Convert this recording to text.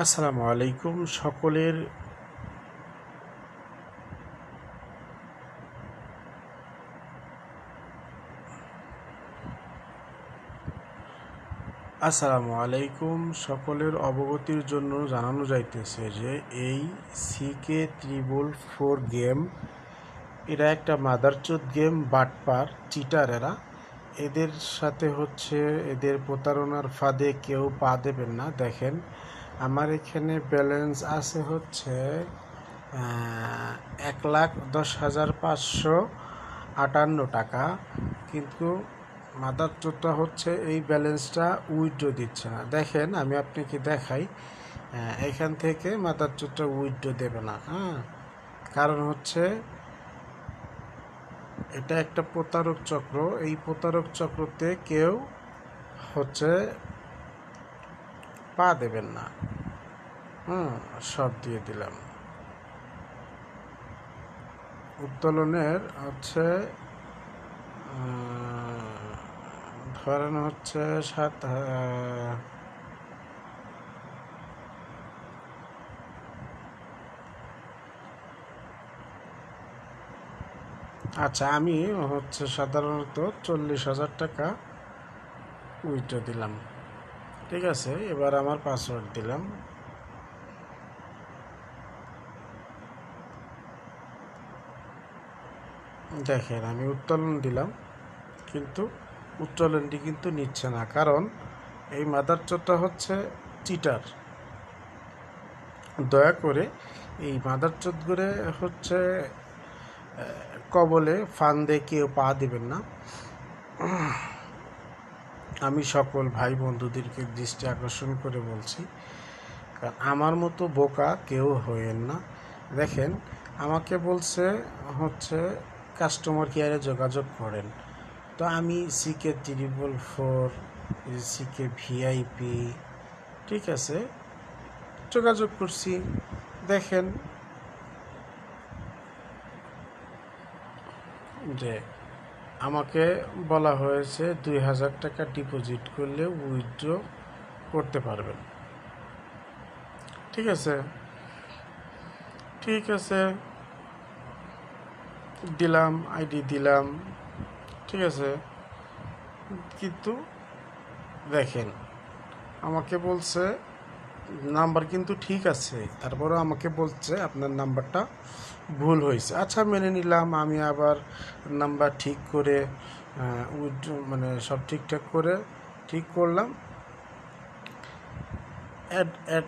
আসসালামু আলাইকুম সকলের। আসসালামু আলাইকুম সকলের অবগতির জন্য জানানো যাইতেছে যে এই সিকে ত্রিবল ফোর গেম, এরা একটা মাদারচোদ গেম, বাটপার, চিটার এরা। এদের সাথে হচ্ছে, এদের প্রতারণার ফাঁদে কেউ পা দেবেন না, দেখেন। আমার এখানে ব্যালেন্স আছে হচ্ছে এক লাখ দশ হাজার পাঁচশো আটান্ন টাকা। কিন্তু মাদার চোরটা হচ্ছে এই ব্যালেন্সটা উইথড্র দিচ্ছে না। দেখেন, আমি আপনাকে দেখাই এখান থেকে মাদার চোরটা উইথড্র দেবে না হ্যাঁ? কারণ হচ্ছে, এটা একটা প্রতারক চক্র। এই প্রতারক চক্রতে কেউ হচ্ছে পা দেবেন না। হুম, সব দিয়ে দিলাম। উত্তোলনের হচ্ছে ধরেন হচ্ছে সাত আচ্ছা আমি হচ্ছে সাধারণত চল্লিশ হাজার টাকা উইথড্র দিলাম। ঠিক আছে, এবার আমার পাসওয়ার্ড দিলাম। দেখেন, আমি উত্তোলন দিলাম, কিন্তু উত্তোলনটি কিন্তু নিচ্ছে না, কারণ এই মাদারচোরটা হচ্ছে চিটার দয়া করে এই মাদারচোদ করে হচ্ছে কবলে ফান্দে কেউ পা দিবেন না। আমি সকল ভাই বন্ধুদেরকে দৃষ্টি আকর্ষণ করে বলছি, কারণ আমার মতো বোকা কেউ হয়েন না। দেখেন, আমাকে বলছে হচ্ছে কাস্টমার কেয়ারে যোগাযোগ করেন। তো আমি সিকে ত্রিপল ফোর সিকে ভিআইপি ঠিক আছে, যোগাযোগ করছি। দেখেন, যে আমাকে বলা হয়েছে দুই হাজার টাকা ডিপোজিট করলে উইথড্র করতে পারবেন। ঠিক আছে? ঠিক আছে। দিলাম আইডি দিলাম। ঠিক আছে? কিন্তু দেখেন, আমাকে বলছে নাম্বার কিন্তু ঠিক আছে। তারপরেও আমাকে বলছে আপনার নাম্বারটা ভুল হয়েছে। আচ্ছা মেনে নিলাম। আমি আবার নাম্বার ঠিক করে উইড মানে সব ঠিকঠাক করে ঠিক করলাম। Add add